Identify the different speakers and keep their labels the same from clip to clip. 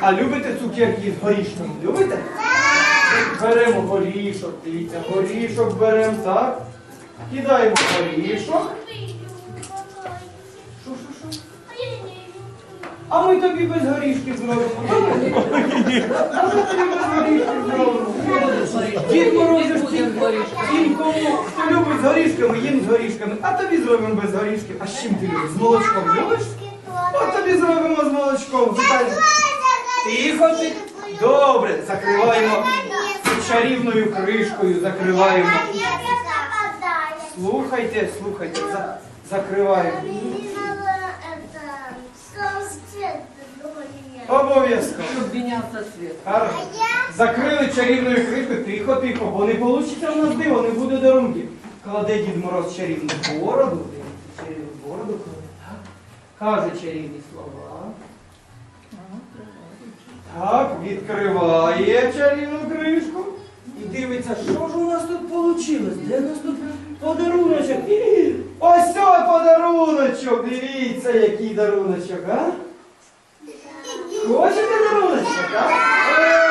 Speaker 1: А любите цукерки з горішком? Любите? Беремо горішок, дивіться, горішок беремо, так? Кидаємо горішок. Що, що, що? А ми тобі без горішків зробимо. А ми тобі без горішків зробимо. Дід Мороз ж всім, всім кому, хто любить з горішками, їм з горішками. А тобі зробимо без горішків. А з чим ти любиш? З молочком любиш? От тобі зробимо з молочком. Віталій. Тихо, ти. Добре, закриваємо чарівною кришкою, закриваємо. Слухайте, слухайте, за, закриваємо. Обов'язково.
Speaker 2: Щоб мінявся світ.
Speaker 1: Закрили чарівною кришкою, тихо, тихо, бо не вийде у нас диво, не буде дарунків. Кладе Дід Мороз чарівну бороду, чарівну бороду кладе. Каже чарівні слова. Так, відкриває чарівну кришку і дивиться, що ж у нас тут вийшло? Де у нас тут подаруночок? Ось цей подаруночок! Дивіться, який даруночок, а? Хочете даруночок, а? Е,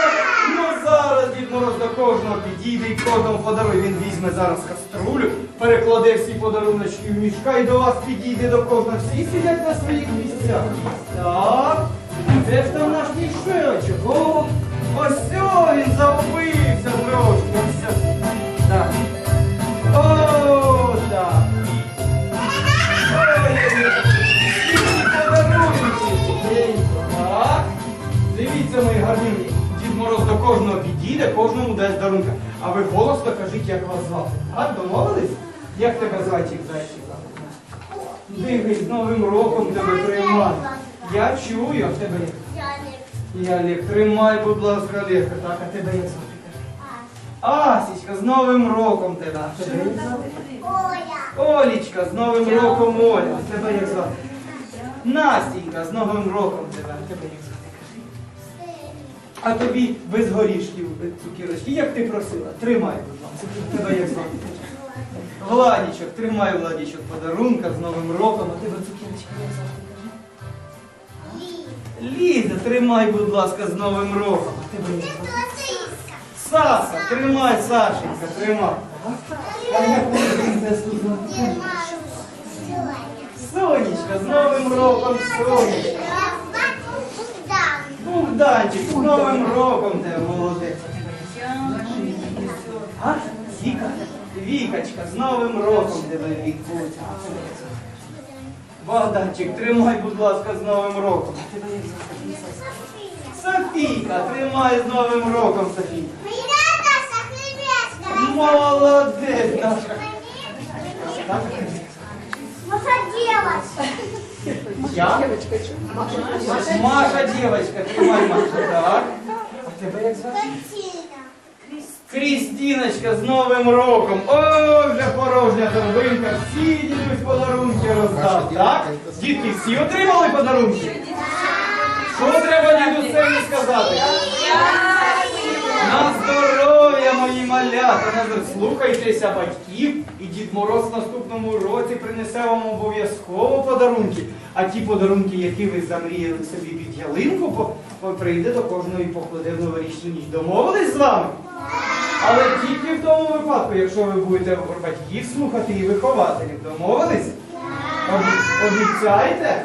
Speaker 1: Ну зараз Дід до кожного підійде і кожному подарує. Він візьме зараз каструлю, перекладе всі подаруночки в мішка і до вас підійде до кожного. Всі сидять на своїх місцях. Так. Де ж там наш мішечок? О, ось він загубився трошки. Ось. Так. О, так. Так. Дивіться, мої гарнівні. Дід Мороз до кожного підійде, кожному дасть дарунка. А ви голосно кажіть, як вас звати. А, домовились? Як тебе зайчик, зайчик? Дивись, з Новим роком тебе приймай. Я чую, а в тебе як? Я Олег, тримай, будь ласка, Олег. Так, а тебе як звати? Асічка, з Новим роком тебе. А тебе як звати? Олічка, з Новим роком Оля. А тебе як звати? Настінька, з Новим роком тебе. А тебе як звати? А тобі без горішків без цукерочки. Як ти просила? Тримай, будь ласка. Тебе як звати? Владічок, тримай, Владічок, подарунка з Новим роком. А тебе цукерочки як звати? Ліза, тримай, будь ласка, з Новим роком. А як звати? Саса, тримай, Сашенька, тримай. Сонечка, з Новим роком, Сонечка. Богданчик, з Новим роком тебе, молодець. А? Віка? Вікочка, з Новим роком тебе, Вікуця. Богданчик, тримай, будь ласка, з Новим роком. Софійка, тримай з Новим роком, Софійка. Молодець наша. Так? Я? Маша, девочка, тримай, Маша, так. А тебе як звати? Крістіночка з Новим роком. О, вже порожня торбинка. Всі дідусь подарунки роздав. Так? Дітки, всі отримали подарунки? Що треба дідусеві сказати? На здоров'я, мої малята! Слухайтеся батьків, і Дід Мороз в наступному році принесе вам обов'язково подарунки. А ті подарунки, які ви замріяли собі під ялинку, прийде до кожної і покладе в новорічну ніч. Домовились з вами? Але тільки в тому випадку, якщо ви будете батьків слухати і вихователів. Домовились? Обіцяйте?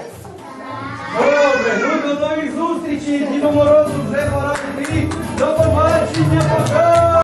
Speaker 1: Добре, ну до нових зустрічей, Діду Морозу вже пора йти. До побачення, пока!